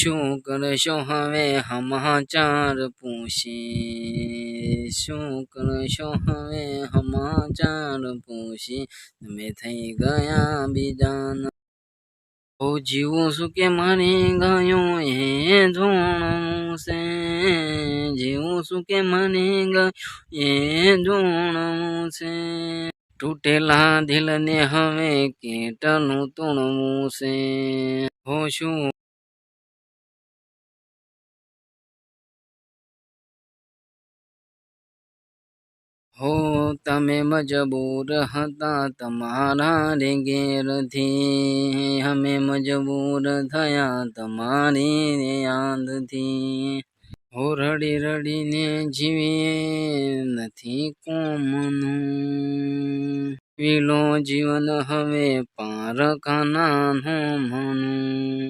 શુકન show હવે હમ ચાર પૂશી શુકન show હવે હમ ચાર પૂશી મે થઈ ગયા બિદાન ઓ જીવું સુ કે મન એ ગયું એ ઝૂણો સે જીવું સુ કે મન એ ગયું એ ઝૂણો સે તૂટેલા દિલ ને હવે કેટ નું તૂણો સે હો શુ હો તમે મજબૂર હતા તમારા રે ઘેરથી અમે મજબૂર થયા તમારી રે યાદથી હો રડી રડીને જીવીએ નથી કોમનું વિલો જીવન હવે પાર ખાના મનું